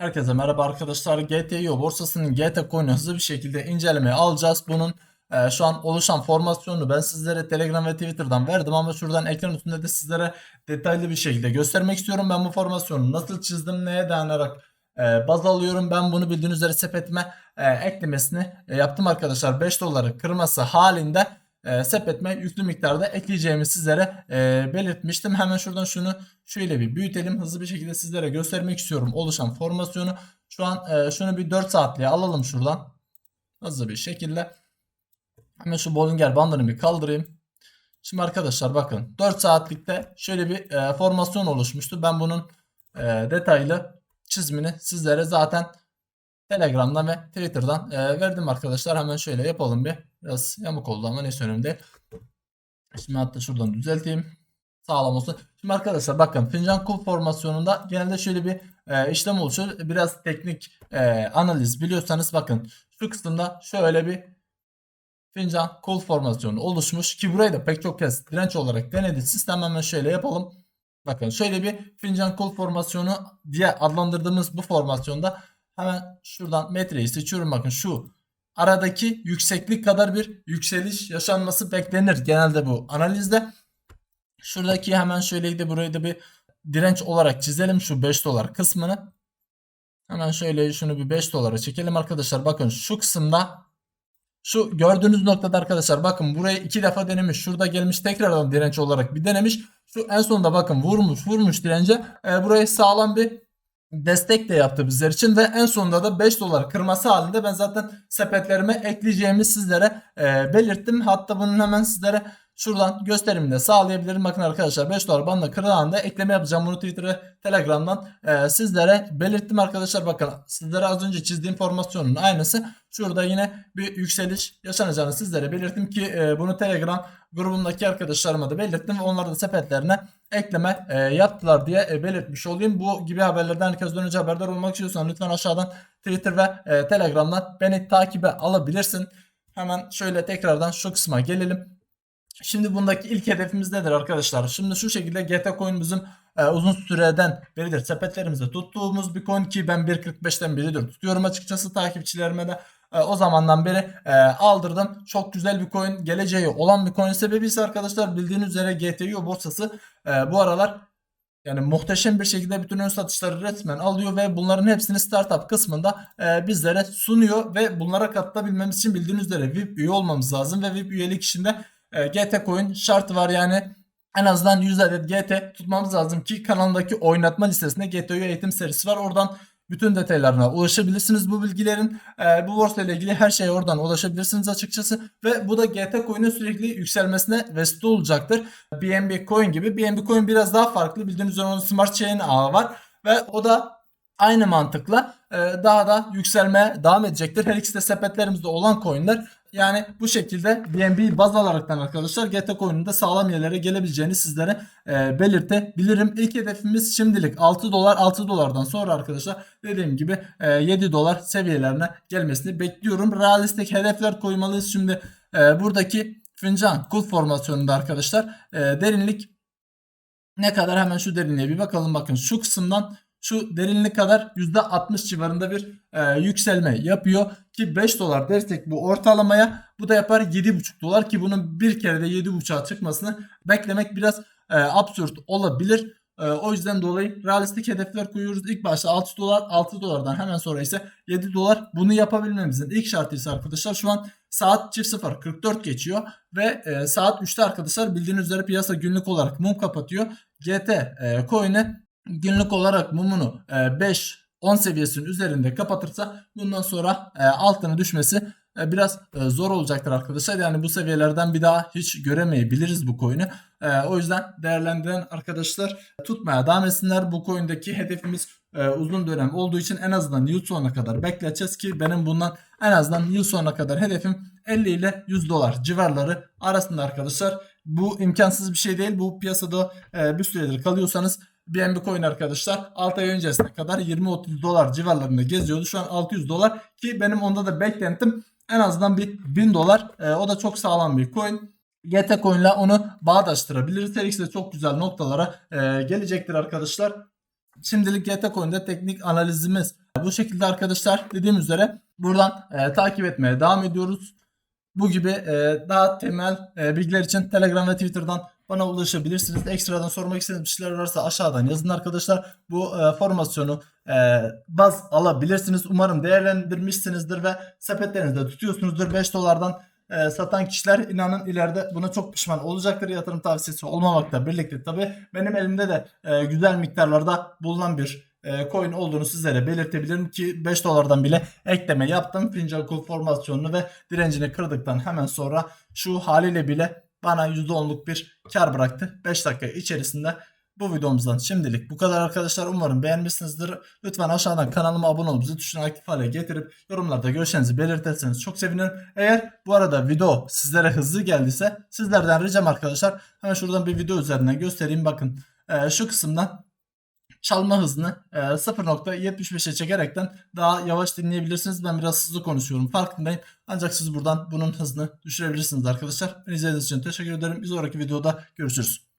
Herkese merhaba arkadaşlar. GTO borsasının GT coin'i hızlı bir şekilde incelemeye alacağız. Bunun e, şu an oluşan formasyonunu ben sizlere Telegram ve Twitter'dan verdim ama şuradan ekran üstünde de sizlere detaylı bir şekilde göstermek istiyorum. Ben bu formasyonu nasıl çizdim, neye dayanarak e, baz alıyorum. Ben bunu bildiğiniz üzere sepetime e, eklemesini e, yaptım arkadaşlar. 5 doları kırması halinde e, sepetime yüklü miktarda ekleyeceğimi sizlere e, belirtmiştim. Hemen şuradan şunu şöyle bir büyütelim. Hızlı bir şekilde sizlere göstermek istiyorum oluşan formasyonu. Şu an e, şunu bir 4 saatliğe alalım şuradan. Hızlı bir şekilde. Hemen şu Bollinger bandını bir kaldırayım. Şimdi arkadaşlar bakın 4 saatlikte şöyle bir e, formasyon oluşmuştu. Ben bunun e, detaylı çizimini sizlere zaten Telegram'dan ve Twitter'dan e, verdim arkadaşlar. Hemen şöyle yapalım bir. Biraz yamuk oldu ama neyse önemli değil. Şimdi hatta şuradan düzelteyim. Sağlam olsun. Şimdi arkadaşlar bakın fincan kul formasyonunda genelde şöyle bir e, işlem oluşuyor. Biraz teknik e, analiz biliyorsanız bakın şu kısımda şöyle bir fincan kul formasyonu oluşmuş ki burayı da pek çok kez direnç olarak denedi. Sistem hemen şöyle yapalım. Bakın şöyle bir fincan kol formasyonu diye adlandırdığımız bu formasyonda hemen şuradan metreyi seçiyorum. Bakın şu aradaki yükseklik kadar bir yükseliş yaşanması beklenir genelde bu analizde. Şuradaki hemen şöyle de burayı da bir direnç olarak çizelim şu 5 dolar kısmını. Hemen şöyle şunu bir 5 dolara çekelim arkadaşlar. Bakın şu kısımda şu gördüğünüz noktada arkadaşlar bakın burayı iki defa denemiş. Şurada gelmiş tekrardan direnç olarak bir denemiş. Şu en sonunda bakın vurmuş vurmuş dirence. E, burayı sağlam bir destek de yaptı bizler için ve en sonunda da 5 dolar kırması halinde ben zaten sepetlerime ekleyeceğimi sizlere e, belirttim. Hatta bunun hemen sizlere şuradan gösterimini de sağlayabilirim. Bakın arkadaşlar 5 dolar bandına kırılan ekleme yapacağım. Bunu Twitter'a Telegram'dan e, sizlere belirttim arkadaşlar. Bakın sizlere az önce çizdiğim formasyonun aynısı. Şurada yine bir yükseliş yaşanacağını sizlere belirttim ki e, bunu Telegram grubumdaki arkadaşlarıma da belirttim ve onlar da sepetlerine ekleme e, yaptılar diye e, belirtmiş olayım. Bu gibi haberlerden herkesten önce haberdar olmak istiyorsan lütfen aşağıdan Twitter ve e, Telegram'dan beni takibe alabilirsin. Hemen şöyle tekrardan şu kısma gelelim. Şimdi bundaki ilk hedefimiz nedir arkadaşlar? Şimdi şu şekilde GT coin'imizin e, uzun süreden beridir sepetlerimizde tuttuğumuz bir coin ki ben 1.45'ten beridir tutuyorum açıkçası takipçilerime de e, o zamandan beri e, aldırdım. Çok güzel bir coin geleceği olan bir coin sebebi ise arkadaşlar bildiğiniz üzere GTO borsası e, bu aralar yani muhteşem bir şekilde bütün ön satışları resmen alıyor ve bunların hepsini startup kısmında e, bizlere sunuyor ve bunlara katılabilmemiz için bildiğiniz üzere VIP üye olmamız lazım ve VIP üyelik içinde e, GT Coin şartı var yani en azından 100 adet GT tutmamız lazım ki kanalındaki oynatma listesinde GTO eğitim serisi var. Oradan bütün detaylarına ulaşabilirsiniz bu bilgilerin. E, bu borsa ile ilgili her şeye oradan ulaşabilirsiniz açıkçası. Ve bu da GT Coin'in sürekli yükselmesine vesile olacaktır. BNB Coin gibi. BNB Coin biraz daha farklı. Bildiğiniz üzere onun Smart Chain ağı var. Ve o da aynı mantıkla e, daha da yükselmeye devam edecektir. Her ikisi de sepetlerimizde olan coinler. Yani bu şekilde BNB baz alaraktan arkadaşlar GT coin'in de sağlam yerlere gelebileceğini sizlere e, belirtebilirim. İlk hedefimiz şimdilik 6 dolar 6 dolardan sonra arkadaşlar dediğim gibi e, 7 dolar seviyelerine gelmesini bekliyorum. Realistik hedefler koymalıyız. Şimdi e, buradaki fincan kul formasyonunda arkadaşlar e, derinlik ne kadar hemen şu derinliğe bir bakalım. Bakın şu kısımdan şu derinlik kadar %60 civarında bir e, yükselme yapıyor ki 5 dolar dersek bu ortalamaya bu da yapar 7,5 dolar ki bunun bir kere de 7,5'a çıkmasını beklemek biraz e, absürt olabilir. E, o yüzden dolayı realistik hedefler koyuyoruz. İlk başta 6 dolar 6 dolardan hemen sonra ise 7 dolar bunu yapabilmemizin ilk şartı ise arkadaşlar şu an saat çift 0 44 geçiyor ve e, saat 3'te arkadaşlar bildiğiniz üzere piyasa günlük olarak mum kapatıyor. GT e, coin'e günlük olarak mumunu 5 e, 10 seviyesinin üzerinde kapatırsa bundan sonra e, altına düşmesi e, biraz zor olacaktır arkadaşlar. Yani bu seviyelerden bir daha hiç göremeyebiliriz bu coin'i. O yüzden değerlendiren arkadaşlar tutmaya devam etsinler. Bu coin'deki hedefimiz uzun dönem olduğu için en azından yıl sonuna kadar bekleteceğiz ki benim bundan en azından yıl sonuna kadar hedefim 50 ile 100 dolar civarları arasında arkadaşlar. Bu imkansız bir şey değil. Bu piyasada bir süredir kalıyorsanız BNB Coin arkadaşlar 6 ay öncesine kadar 20-30 dolar civarlarında geziyordu. Şu an 600 dolar ki benim onda da beklentim en azından bir 1000 dolar. E, o da çok sağlam bir coin. GT Coin ile onu bağdaştırabiliriz. Her ikisi de çok güzel noktalara e, gelecektir arkadaşlar. Şimdilik GT Coin'de teknik analizimiz Bu şekilde arkadaşlar dediğim üzere buradan e, takip etmeye devam ediyoruz. Bu gibi e, daha temel e, bilgiler için Telegram ve Twitter'dan bana ulaşabilirsiniz. Ekstradan sormak istediğiniz bir şeyler varsa aşağıdan yazın arkadaşlar. Bu e, formasyonu e, baz alabilirsiniz. Umarım değerlendirmişsinizdir ve sepetlerinizde tutuyorsunuzdur. 5 dolardan e, satan kişiler inanın ileride buna çok pişman olacaktır. Yatırım tavsiyesi olmamakla birlikte tabi benim elimde de e, güzel miktarlarda bulunan bir e, coin olduğunu sizlere belirtebilirim ki 5 dolardan bile ekleme yaptım. Fincan formasyonunu ve direncini kırdıktan hemen sonra şu haliyle bile bana %10'luk bir kar bıraktı. 5 dakika içerisinde bu videomuzdan şimdilik bu kadar arkadaşlar. Umarım beğenmişsinizdir. Lütfen aşağıdan kanalıma abone olup zil tuşuna aktif hale getirip yorumlarda görüşlerinizi belirtirseniz çok sevinirim. Eğer bu arada video sizlere hızlı geldiyse sizlerden ricam arkadaşlar hemen şuradan bir video üzerinden göstereyim. Bakın şu kısımdan çalma hızını e, 0.75'e çekerekten daha yavaş dinleyebilirsiniz. Ben biraz hızlı konuşuyorum farkındayım. Ancak siz buradan bunun hızını düşürebilirsiniz arkadaşlar. Beni izlediğiniz için teşekkür ederim. Bir sonraki videoda görüşürüz.